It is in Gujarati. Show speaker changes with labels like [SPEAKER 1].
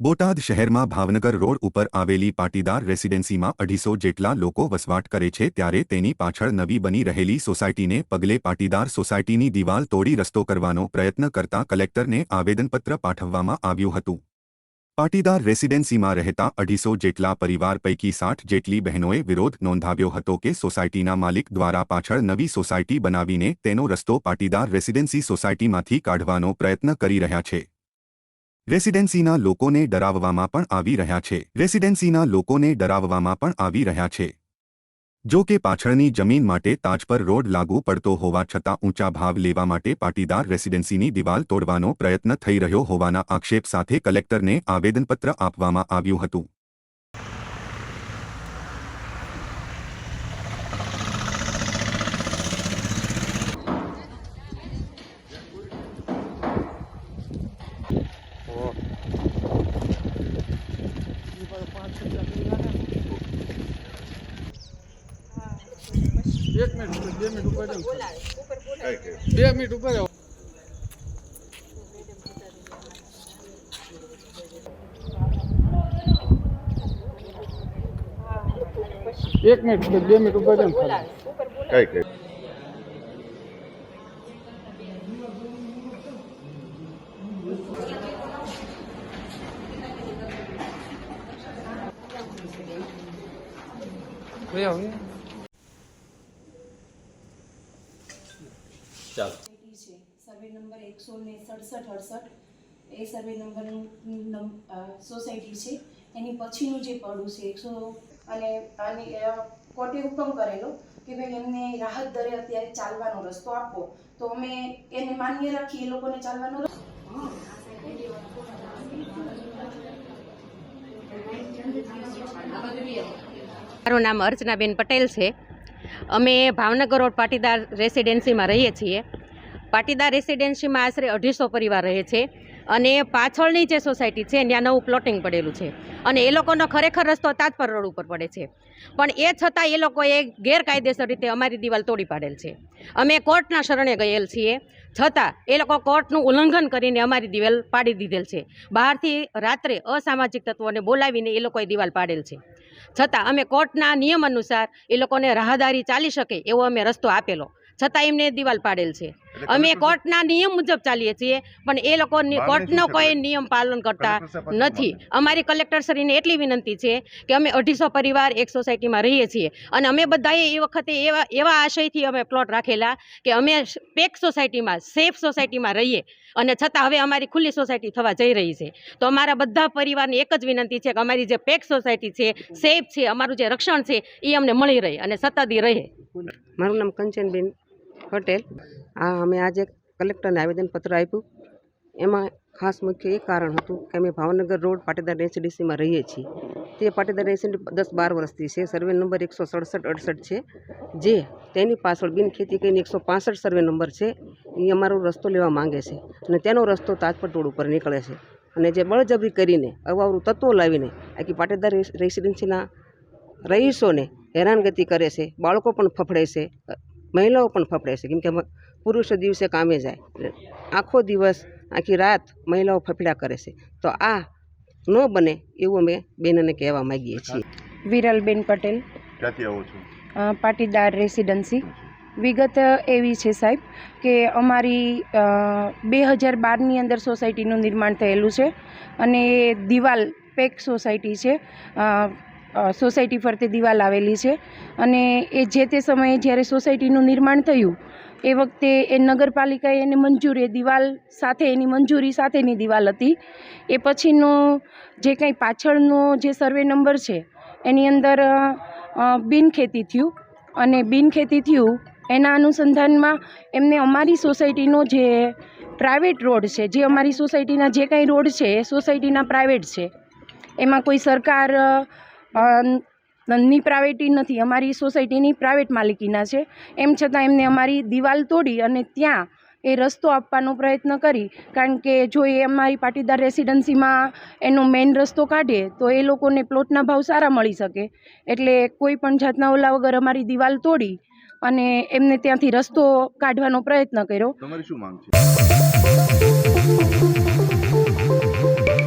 [SPEAKER 1] બોટાદ શહેરમાં ભાવનગર રોડ ઉપર આવેલી પાટીદાર રેસિડેન્સીમાં અઢીસો જેટલા લોકો વસવાટ કરે છે ત્યારે તેની પાછળ નવી બની રહેલી સોસાયટીને પગલે પાટીદાર સોસાયટીની દિવાલ તોડી રસ્તો કરવાનો પ્રયત્ન કરતા કલેક્ટરને આવેદનપત્ર પાઠવવામાં આવ્યું હતું. પાટીદાર રેસિડેન્સીમાં રહેતા અઢીસો જેટલા પરિવાર પૈકી સાઠ જેટલી બહેનોએ વિરોધ નોંધાવ્યો હતો કે સોસાયટીના માલિક દ્વારા પાછળ નવી સોસાયટી બનાવીને તેનો રસ્તો પાટીદાર રેસિડેન્સી સોસાયટીમાંથી કાઢવાનો પ્રયત્ન કરી રહ્યા છે. રેસિડેન્સીના લોકોને ડરાવવામાં પણ આવી રહ્યા છે. રેસિડેન્સીના લોકોને ડરાવવામાં પણ આવી રહ્યા છે. જો કે પાછળની જમીન માટે તાજ પર રોડ લાગુ પડતો હોવા છતાં ઊંચા ભાવ લેવા માટે પાટીદાર રેસિડેન્સીની દિવાલ તોડવાનો પ્રયત્ન થઈ રહ્યો હોવાના આક્ષેપ સાથે કલેક્ટરને આવેદનપત્ર આપવામાં આવ્યું હતું.
[SPEAKER 2] એક મિનિટ બે મિનિટ ઉપર. બે મિનિટ ઉપર. એક મિનિટ બે મિનિટ ઉપર જાઓ
[SPEAKER 3] કઈ કઈ
[SPEAKER 2] Yeah, આવો.
[SPEAKER 4] છે. સર્વે નંબર એકસો ને સડસઠ અડસઠ. એ સર્વે નંબરનું સોસાયટી છે. એની પછીનું જે પડું છે એકસો અને આની કોર્ટે હુકમ કરેલો કે ભાઈ એમને રાહત દરે અત્યારે ચાલવાનો રસ્તો આપો. તો અમે એને માન્ય રાખી એ લોકોને ચાલવાનો રસ્તો.
[SPEAKER 5] મારું નામ અર્ચનાબેન પટેલ છે. અમે ભાવનગર રોડ પાટીદાર રેસિડેન્સીમાં રહીએ છીએ. પાટીદાર રેસિડેન્સીમાં આશરે અઢીસો પરિવાર રહે છે અને પાછળની જે સોસાયટી છે ત્યાં નવું પ્લોટિંગ પડેલું છે. અને એ લોકોનો ખરેખર રસ્તો તાજપર રોડ ઉપર પડે છે. પણ એ છતાં એ લોકોએ ગેરકાયદેસર રીતે અમારી દિવાલ તોડી પાડેલ છે. અમે કોર્ટના શરણે ગયેલ છીએ. છતાં એ લોકો કોર્ટનું ઉલ્લંઘન કરીને અમારી દિવાલ પાડી દીધેલ છે. બહારથી રાત્રે અસામાજિક તત્વોને બોલાવીને એ લોકોએ દિવાલ પાડેલ છે. છતાં અમે કોર્ટના નિયમ અનુસાર એ લોકોને રાહદારી ચાલી શકે એવો અમે રસ્તો આપેલો. છતાં એમને દિવાલ પાડેલ છે. અમે કોર્ટના નિયમ મુજબ ચાલીએ છીએ પણ એ લોકો કોર્ટનો કોઈ નિયમ પાલન કરતા નથી. અમારી કલેક્ટરશ્રીને એટલી વિનંતી છે કે અમે અઢીસો પરિવાર એક સોસાયટીમાં રહીએ છીએ અને અમે બધાએ એ વખતે એવા એવા આશયથી અમે પ્લોટ રાખેલા કે અમે પેક સોસાયટીમાં સેફ સોસાયટીમાં રહીએ અને છતાં હવે અમારી ખુલ્લી સોસાયટી થવા જઈ રહી છે. તો અમારા બધા પરિવારની એક જ વિનંતી છે કે અમારી જે પેક સોસાયટી છે સેફ છે અમારું જે રક્ષણ છે એ અમને મળી રહે અને સતત રહે.
[SPEAKER 6] મારું નામ કંચનબેન પટેલ આ અમે આજે કલેક્ટરને આવેદનપત્ર આપ્યું. એમાં ખાસ મુખ્ય એ કારણ હતું કે અમે ભાવનગર રોડ, પાટીદાર રેસીડીસીમાં રહીએ છીએ. તે પાટીદાર રેસીડી દસ બાર વર્ષથી છે. સર્વે નંબર એકસો સડસઠ અડસઠ છે. જે તેની પાછળ બિનખેતી કરીને એકસો પાસઠ સર્વે નંબર છે. એ અમારો રસ્તો લેવા માંગે છે અને તેનો રસ્તો તાજપટ રોડ ઉપર નીકળે છે. અને જે બળજબરી કરીને અવાવરું તત્વો લાવીને આખી પાટીદાર રેસીડેન્સીના રહીશોને હેરાનગતિ કરે છે. બાળકો પણ ફફડે છે. મહિલાઓ પણ ફફડે છે. કેમ કે પુરુષો દિવસે કામે જાય. આખો દિવસ આખી રાત મહિલાઓ ફફડ્યા કરે છે. તો આ ન બને એવું અમે બેનને કહેવા માગીએ છીએ.
[SPEAKER 7] વિરલબેન પટેલ.
[SPEAKER 3] ક્યાંથી આવો છો?
[SPEAKER 7] અ, પાટીદાર રેસિડન્સી. વિગત એવી છે સાહેબ કે અમારી બે હજાર બારની અંદર સોસાયટીનું નિર્માણ થયેલું છે અને એ દિવાલ પેક સોસાયટી છે. સોસાયટી ફરતે દિવાલ આવેલી છે. અને એ જે તે સમયે જ્યારે સોસાયટીનું નિર્માણ થયું, એ વખતે એ નગરપાલિકાએ એને મંજૂર, એ દિવાલ સાથે, એની મંજૂરી સાથેની દિવાલ હતી. એ પછીનો જે કંઈ પાછળનો જે સર્વે નંબર છે, એની અંદર બિનખેતી થયું. અને બિનખેતી થયું, એના અનુસંધાનમાં એમને અમારી સોસાયટીનો જે પ્રાઇવેટ રોડ છે, જે અમારી સોસાયટીના જે કાંઈ રોડ છે, એ સોસાયટીના પ્રાઇવેટ છે. એમાં કોઈ સરકાર ની પ્રાઇવેટી નથી. અમારી સોસાયટીની પ્રાઇવેટ માલિકીના છે. એમ છતાં એમને અમારી દિવાલ તોડી અને ત્યાં એ રસ્તો આપવાનો પ્રયત્ન કરી. કારણ કે જો એ અમારી પાટીદાર રેસિડન્સીમાં એનો મેઇન રસ્તો કાઢે, તો એ લોકોને પ્લોટના ભાવ સારા મળી શકે. એટલે કોઈ પણ જાતના ઓલા વગર અમારી દિવાલ તોડી અને એમને ત્યાંથી રસ્તો કાઢવાનો પ્રયત્ન કર્યો.
[SPEAKER 3] તમારી શું માંગ છે?